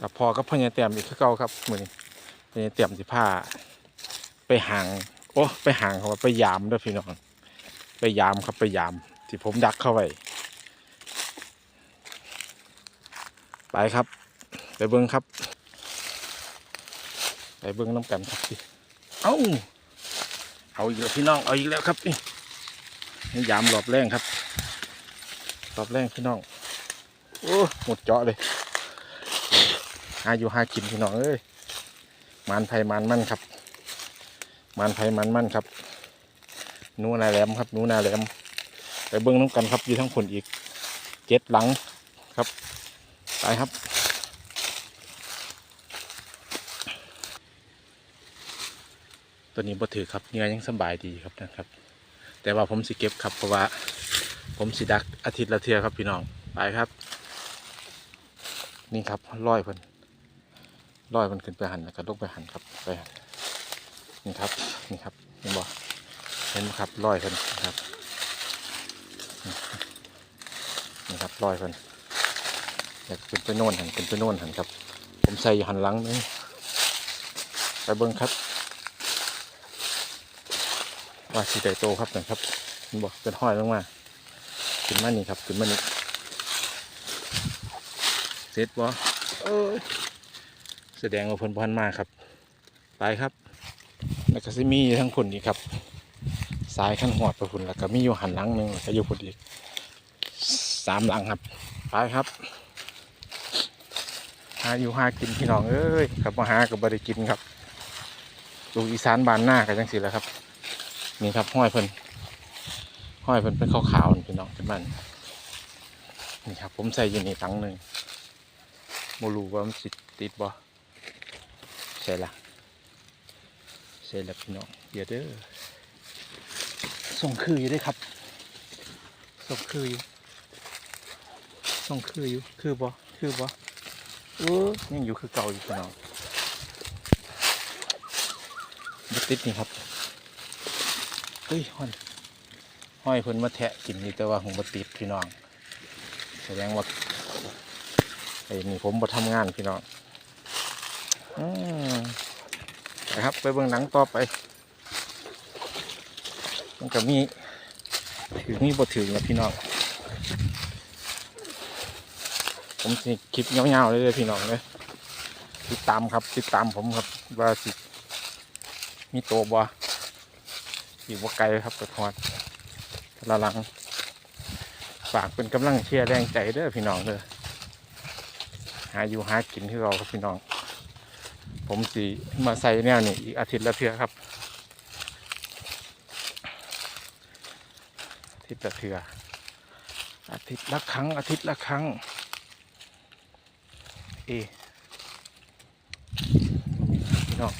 กับพอกับพ่อใหญ่เตียมอีกคือเก่าครับมือนี้พ่อใหญ่เตียมสิผ้าไปห่างโอ้ไปห่างเขาไปยามด้วยพี่น้องไปยามครับไปยามที่ผมดักเข้าไว้ไปครับ ไปเบิ้งครับ ไปเบิ้งน้ำกันครับพี่เอ้าเอาอีกแล้วพี่น้องเอาอีกแล้วครับนี่นี่ยามหลอบแรงครับหลอบแรงพี่น้องโอ้หมดเจาะเลยาอยู่หากินพี่น้องเอ้ยมันไผ่มันมันครับ มันไผ่มันมันครับนูนาแหลมครับนูนาแหลมไปเบิ้งน้ำกันครับอยู่ทั้งผลอีกเจ็ดหลังครับไปครับตัวนี้บ่ถือครับเนื้อยังสบายดีครับนะครับ แต่ว่าผมสิเก็บครับเพราะว่า ผมสิดักอาทิตย์ละเทือครับพี่น้องไปครับ นี่ครับร้อยเพิ่น ลอยมันขึ้นไปหันแล้วก็ลงไปหันครับไปหันนี่ครับนี่ครับเห็นบ่เห็นครับลอยเพิ่นครับนี่ครับลอยเพิ่นอยากขึ้นไปโน่นหันขึ้นไปโน่นหันครับ ผมใส่อยู่หันหลังนึงไปเบิ้งครับ ว่าสีไดโตครับนั่ครับเห็นบ่เป็นห้อยลงมาขึ้นมานี่ครับขึ้นมานี่เสร็จบ่เออ แสดงว่าเพิ่นพันมากครับ ไปครับ แล้วก็สิมีทั้งผลอีกครับ สายขั้นหอดไปพุ่นแล้วก็มีอยู่หันหลังหนึ่งแล้วก็อยู่พุ่นอีกสามหลังครับ ไปครับ หาอยู่หากินพี่น้องเอ้ยครับมาหากับบริกินครับลูกอีสานบานหน้ากันจังสิแล้วครับ นี่ครับห้อยเพิ่นห้อยเพิ่นเป็นขาวๆพี่น้องเป็นมันนี่ครับ ผมใส่อยู่นี่ตังหนึ่งโมลูว่ามันสิติดบ่ ใช่ละใช่ละพี่น้องเดี๋ยวเด้อส่งคืออยู่ด้วยครับ ส่งคืออยู่ ส่งคืออยู่ คือบ่คือบ่เออยังอยู่คือเก่าอยู่พี่น้องบ่ติดนี่ครับเฮ้ยห้อยห้อยเพิ่นมาแทะกินนี่แต่ว่าผมบ่ติดพี่น้อง แสดงว่าไอ้นี่ผมบ่ทำงานพี่น้อง นะครับ ไปเบื้องหลังต่อไป มันก็มีถือมีบทถือนะพี่น้อง ผมสิคลิปยาๆเลยเลยพี่น้องเลยติดตามครับ ติดตามผมครับว่าสิ มีตัวบ่อยู่บ่าไกลครับกระทอดละลัง ฝากเป็นกำลังเชียร์แรงใจเด้อพี่น้องเด้อหาอยู่หากินที่เราครับพี่น้อง ผมสีมาใส่แนวนี้อีกอาทิตย์ละเทือครับอาทิตย์ละเทืออาทิตย์ละครั้ง อาทิตย์ละครั้ง เอพี่น้อง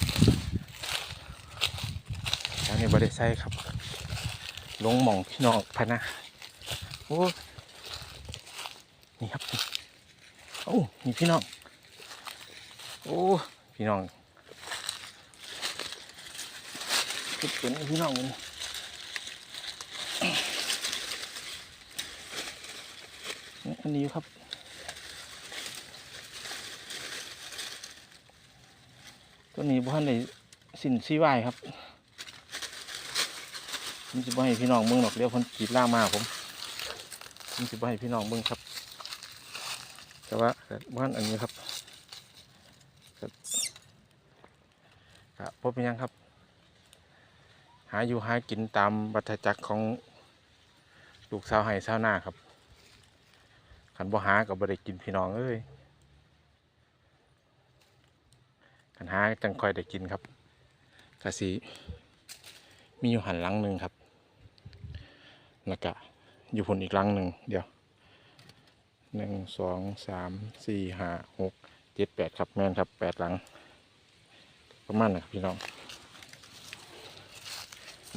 แล้วนี่บริใส่ครับ ลงหม่องพี่น้องพะนะโอ้นี่ครับ โอ้นี่พี่น้อง โอ้ พี่น้องคิดเป็นพี่น้องมันอันนี้ครับตัวนี้บ้านในสินซีไวายครับผมจะบ่ให้พี่น้องเมืองหรอกเดี๋ยวคนขีดล่ามาผมผมจะบ่ให้พี่น้องเมืองครับ แต่ว่าบ้านอันนี้ครับ ครับพบเป็นยังครับ หาอยู่หากินตามวัฏจักรของลูกสาวไห้สาวหน้าครับขันบ่หากับบได้กินพี่น้องเอ้ยขันหาจังคอยได้กินครับกะสีมีอยู่หันหลังหนึ่งครับ แล้วก็อยู่ผลอีกหลังหนึ่งเดี๋ยวหนึ่งสองสามสี่ห้าหกเจ็ดแปดครับแม่นครับแปดหลัง ประมาณนะครับพี่น้อง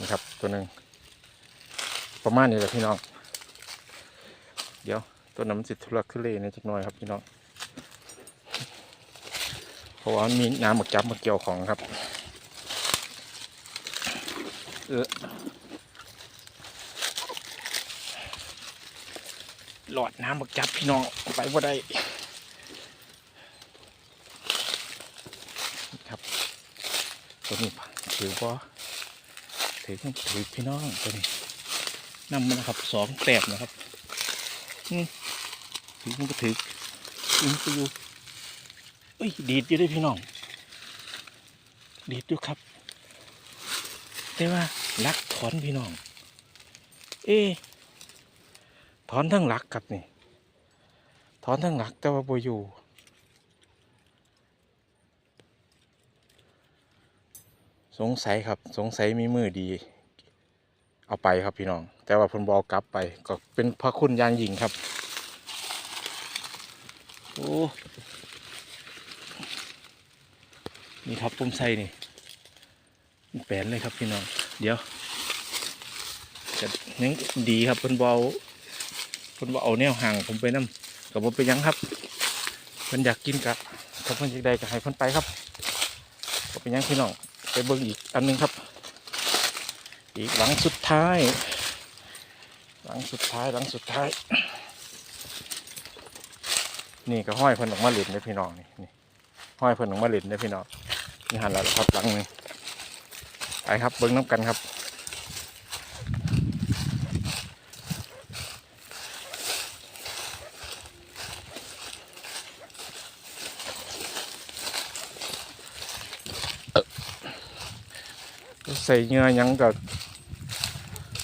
นะครับ ตัวหนึ่งประมาณนี้แหละพี่น้อง เดี๋ยวตัวน้ำสิทุลักทุเลในจักหน่อยครับพี่น้องเพราะว่ามีน้ำหมกจับมาเกี่ยวของครับ เออหลอดน้ำหมกจับพี่น้องไปว่าได้ ตัวนี้ถือว่ถือถือพี่น้องตัวนี้นำมานะครับสองแตบนะครับอืมถือมันก็ถืออืมก็อยู่เอ้ยดีดอยู่ด้วยพี่น้อง ดีดอยู่ครับ แต่ว่าลักถอนพี่น้อง เอ๊ถอนทั้งหลักครับนี่ ถอนทั้งหลักแต่ว่าบ่อยู่ สงสัยครับสงสัยมีมือดี เอาไปครับพี่น้อง แต่ว่าเพิ่นบเอกลับไปก็เป็นพระคุณยางยิ่งครับโอ้นี่ครับผมใส่นี่แปลนเลยครับพี่น้อง เดี๋ยวจะยังดีครับเพิ่นบเอาเพิ่นบเอาแนวห่างผมไปนํกับผมไปยังครับเพิ่นอยากกินกะถ้าเพิ่นอยากได้ก็ให้เพิ่นไปครับก็เป็นยังพี่น้อง ไปเบิ่งอีกอันหนึงครับ อีกหลังสุดท้าย หลังสุดท้ายหลังสุดท้าย นี่ก็ห้อยเพิ่นออกมาเล่นได้พี่น้องนี่นี่ห้อยเพิ่นออกมาเล่นได้พี่น้องนี่หันแล้วครับหลังนึงไปครับเบิ่งน้ำกันครับ ใส่เงือยังก็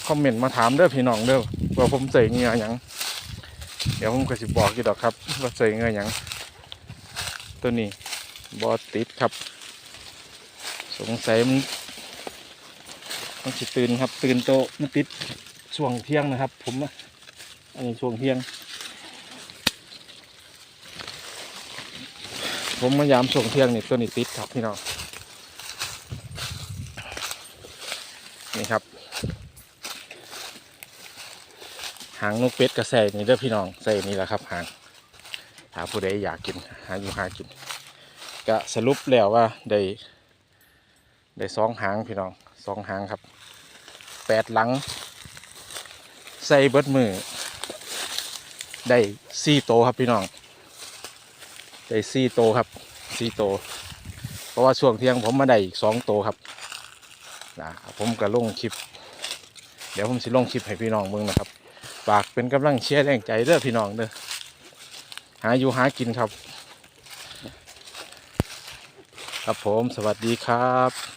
คอมเมนต์มาถามเด้อพี่น้องเด้อว่าผมใส่เงือยังเดี๋ยวผมก็สิบอกอยู่ดอกครับว่าใส่เงือยังตัวนี้บอติดครับ สงสัยมันมันสิตื่นครับ ตื่นโตมันติดช่วงเที่ยงนะครับ ผมอะอันนี้ช่วงเที่ยง ผมมายามช่วงเที่ยงนี่ตัวนี้ติดครับพี่น้อง นี่ครับ หางนกเป็ดกระใส่นี่เด้อพี่น้องใส่นี่แหละครับหางถ้าผู้ใดอยากกินหาอยู่หากินก็สรุปแล้วว่าได้ได้สองหางพี่น้องสองหางครับแปดหลัง ใส่เบิดมือ ได้สี่โตครับพี่น้องได้สี่โตครับสี่โต เพราะว่าช่วงเที่ยงผมมาได้อีกสองโตครับ นะผมก็ลงคลิป เดี๋ยวผมสิลงคลิปให้พี่น้องเมืองนะครับฝากเป็นกำลังเชียร์แรงใจเด้อพี่น้องเด้อหาอยู่หากินครับ ครับผมสวัสดีครับ